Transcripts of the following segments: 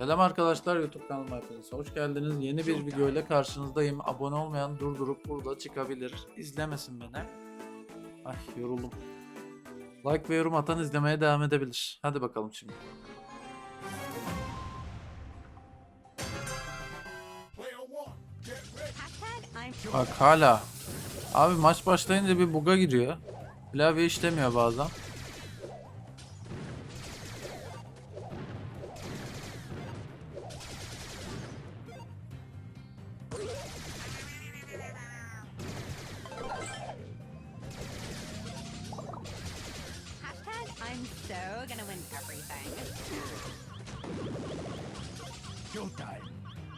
Selam arkadaşlar YouTube kanalıma hepiniz hoş geldiniz. Yeni bir video ile karşınızdayım. Abone olmayan durdurup burada çıkabilir. İzlemesin beni. Ay yoruldum. Like ve yorum atan izlemeye devam edebilir. Hadi bakalım şimdi. Bak hala. Abi maç başlayınca bir buga giriyor. Klavye işlemiyor bazen.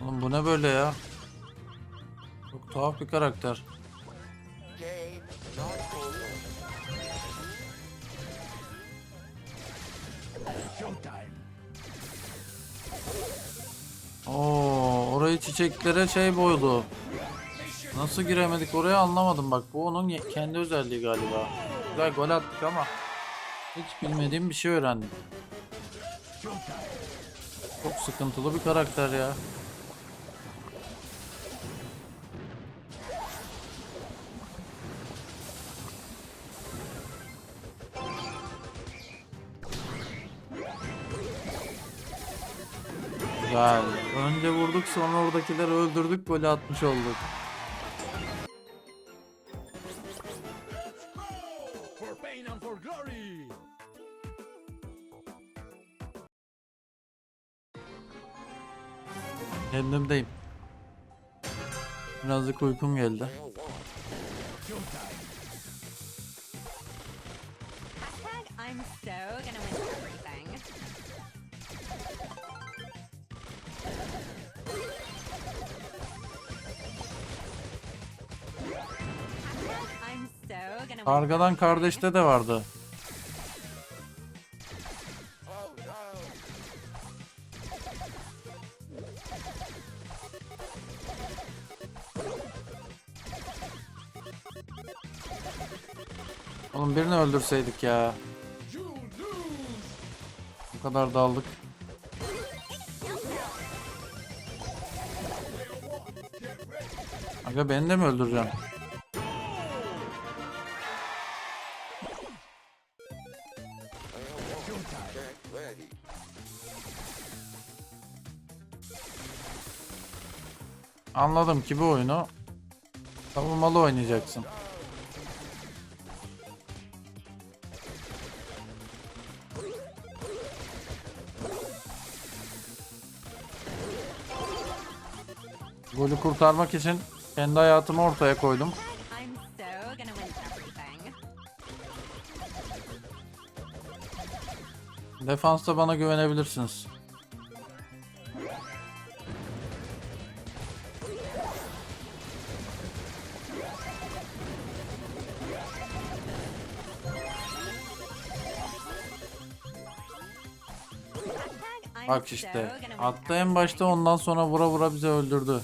Oğlum bu ne böyle ya? Çok tuhaf bir karakter. Oo, orayı çiçeklere şey boydu. Nasıl giremedik oraya anlamadım bak. Bu onun kendi özelliği galiba. Güzel gol attık ama hiç bilmediğim bir şey öğrendim. Çok sıkıntılı bir karakter ya. Güzel. Önce vurduk sonra oradakileri öldürdük golü atmış olduk. Kendimdeyim. Birazcık uykum geldi. Arkadan kardeşte de vardı. Oğlum birini öldürseydik ya. Bu kadar daldık. Aga beni de mi öldüreceksin? Anladım ki bu oyunu savunmalı oynayacaksın. Golü kurtarmak için kendi hayatımı ortaya koydum. Defansta bana güvenebilirsiniz. Bak işte. Attı en başta ondan sonra vura vura bizi öldürdü.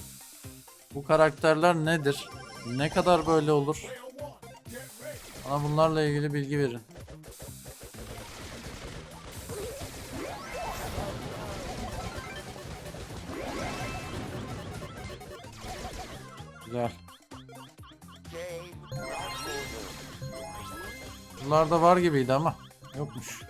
Bu karakterler nedir? Ne kadar böyle olur? Bana bunlarla ilgili bilgi verin. Güzel. Bunlarda var gibiydi ama yokmuş.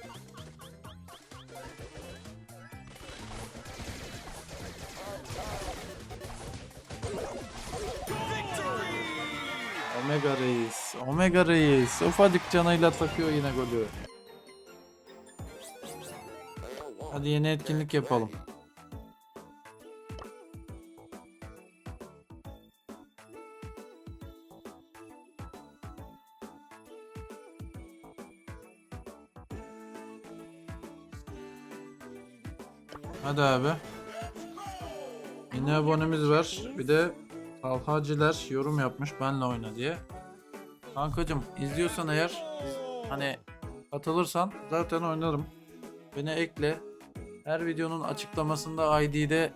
Omega Reis. Omega Reis. Ufacık canıyla takıyor yine golü. Hadi yeni etkinlik yapalım. Hadi abi. Yeni abonemiz var. Bir de Talhaciler yorum yapmış benle oyna diye. Kankacım izliyorsan eğer hani katılırsan zaten oynarım. Beni ekle. Her videonun açıklamasında ID'de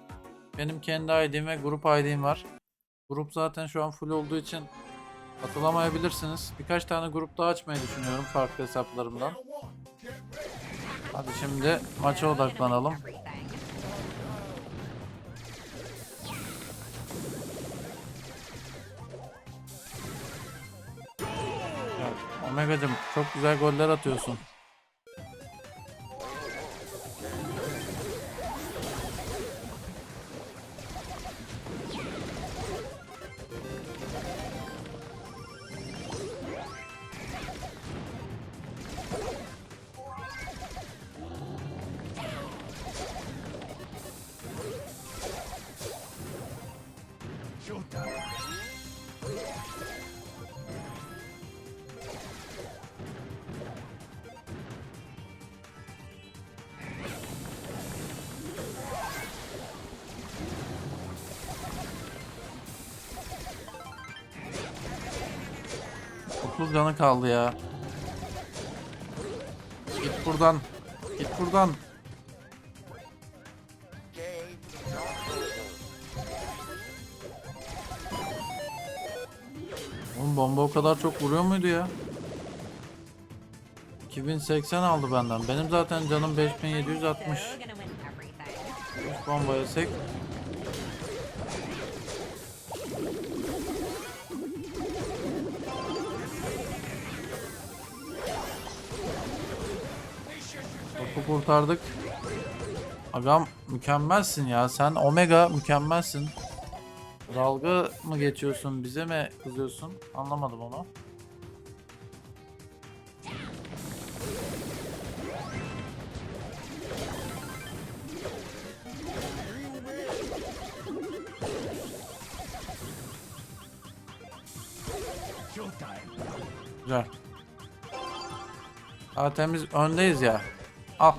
benim kendi ID'm ve grup ID'm var. Grup zaten şu an full olduğu için katılamayabilirsiniz. Birkaç tane grup daha açmayı düşünüyorum farklı hesaplarımdan. Hadi şimdi maça odaklanalım. Omega'cım çok güzel goller atıyorsun. 9 canı kaldı ya. Git buradan. Git buradan. Oğlum bomba o kadar çok vuruyor muydu ya? 2080 aldı benden. Benim zaten canım 5760. Bomba yesek Topu kurtardık. Agam mükemmelsin ya. Sen Omega mükemmelsin. Dalga mı geçiyorsun? Bize mi kızıyorsun? Anlamadım onu. Güzel. Zaten biz öndeyiz ya. Al.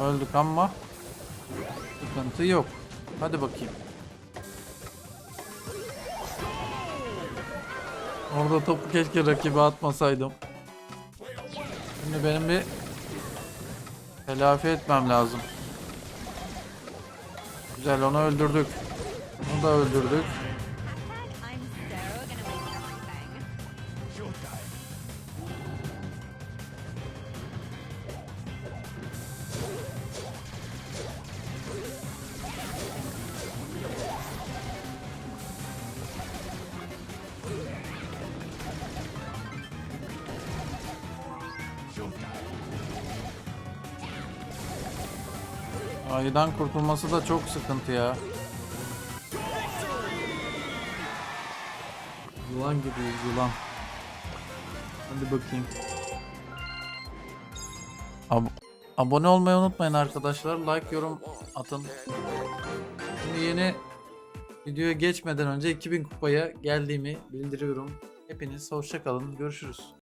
Öldük ama sıkıntı yok. Hadi bakayım. Orada topu keşke rakibe atmasaydım. Şimdi benim bir telafi etmem lazım. Güzel onu öldürdük. Onu da öldürdük. Ayıdan kurtulması da çok sıkıntı ya. Yılan gibiyiz yılan. Hadi bakayım. Ab- abone olmayı unutmayın arkadaşlar. Like, yorum atın. Şimdi yeni videoya geçmeden önce 2000 kupaya geldiğimi bildiriyorum. Hepiniz hoşça kalın. Görüşürüz.